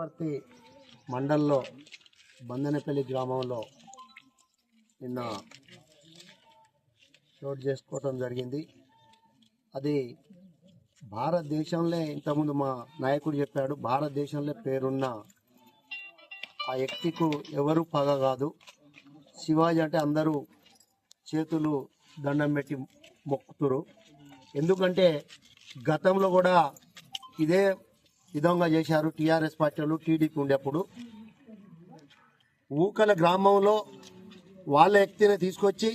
పుట్టపర్తి మండల్లో బందనపల్లి గ్రామంలో నిన్న చోటు చేసుకోవటం జరిగింది. అది భారతదేశంలో ఇంతకుముందు మా నాయకుడు చెప్పాడు భారతదేశంలో పేరున్న ఆ వ్యక్తికు ఎవరు పగ కాదు. శివాజీ అంటే అందరూ చేతులు దండం పెట్టి మొక్కుతురు. ఎందుకంటే గతంలో కూడా ఇదే విధంగా చేశారు. టీఆర్ఎస్ పార్టీలు టీడీపీ ఉండేప్పుడు. ఊకల గ్రామంలో వాళ్ళ వ్యక్తిని తీసుకొచ్చి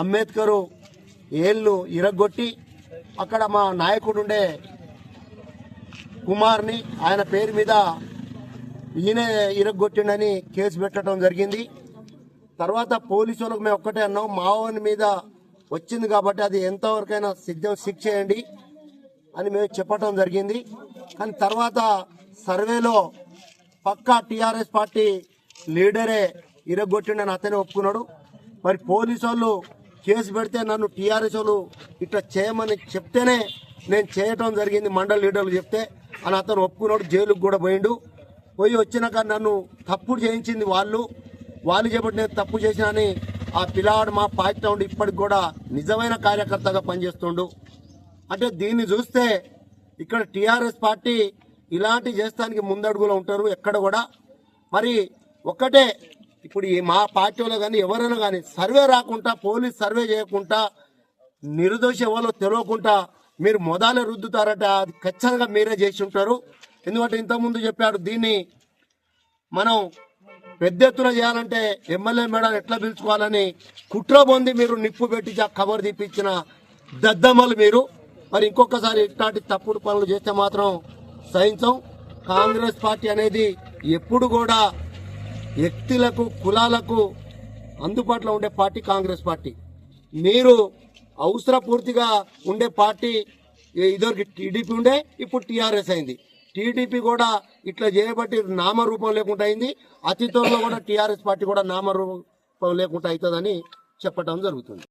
అంబేద్కరు ఏళ్ళు ఇరగొట్టి అక్కడ మా నాయకుడు ఉండే కుమార్ని ఆయన పేరు మీద ఈయన ఇరగొట్టిండని కేసు పెట్టడం జరిగింది. తర్వాత పోలీసు వాళ్ళకు మేము ఒక్కటే అన్నాం మావోని మీద వచ్చింది కాబట్టి అది ఎంతవరకైనా సిద్ధం శిక్ష చేయండి అని మేము చెప్పటం జరిగింది. కానీ తర్వాత సర్వేలో పక్కా టీఆర్ఎస్ పార్టీ లీడరే ఇరగొట్టిండని అతనే ఒప్పుకున్నాడు. మరి పోలీసు వాళ్ళు కేసు పెడితే నన్ను టీఆర్ఎస్ వాళ్ళు ఇట్లా చేయమని చెప్తేనే నేను చేయటం జరిగింది మండల లీడర్లు చెప్తే అని అతను ఒప్పుకున్నాడు జైలుకు కూడా పోయిండు. పోయి వచ్చినాక నన్ను తప్పుడు చేయించింది వాళ్ళు. వాళ్ళు చెప్పి నేను తప్పు చేసినని ఆ పిల్లవాడు మా పార్టీ ఉండి ఇప్పటికి కూడా నిజమైన కార్యకర్తగా పనిచేస్తుండు. అంటే దీన్ని చూస్తే ఇక్కడ టీఆర్ఎస్ పార్టీ ఇలాంటి చేస్తానికి ముందడుగులో ఉంటారు ఎక్కడ కూడా. మరి ఒక్కటే ఇప్పుడు ఈ మా పార్టీలో కానీ ఎవరైనా కానీ సర్వే రాకుండా పోలీస్ సర్వే చేయకుండా నిర్దోషి ఎవరో తెలియకుండా మీరు మొదలే రుద్దుతారట అది ఖచ్చితంగా మీరే చేసి ఉంటారు. ఎందుకంటే ఇంతకుముందు చెప్పాడు దీన్ని మనం పెద్ద ఎత్తున చేయాలంటే ఎమ్మెల్యే మేడం ఎట్లా పిలుచుకోవాలని కుట్ర పొంది మీరు నిప్పు పెట్టి కవర్ తీపిచ్చిన దద్దమ్మలు మీరు. మరి ఇంకొకసారి ఇట్లాంటి తప్పుడు పనులు చేస్తే మాత్రం సహించం. కాంగ్రెస్ పార్టీ అనేది ఎప్పుడు కూడా వ్యక్తులకు కులాలకు అందుబాటులో ఉండే పార్టీ కాంగ్రెస్ పార్టీ. మీరు అవసర పూర్తిగా ఉండే పార్టీ ఇదివరకు టీడీపీ ఉండే ఇప్పుడు టీఆర్ఎస్ అయింది. టీడీపీ కూడా ఇట్లా చేయబట్టి నామరూపం లేకుండా అయింది. అతి త్వరలో కూడా టీఆర్ఎస్ పార్టీ కూడా నామరూపం లేకుండా అవుతుందని చెప్పడం జరుగుతుంది.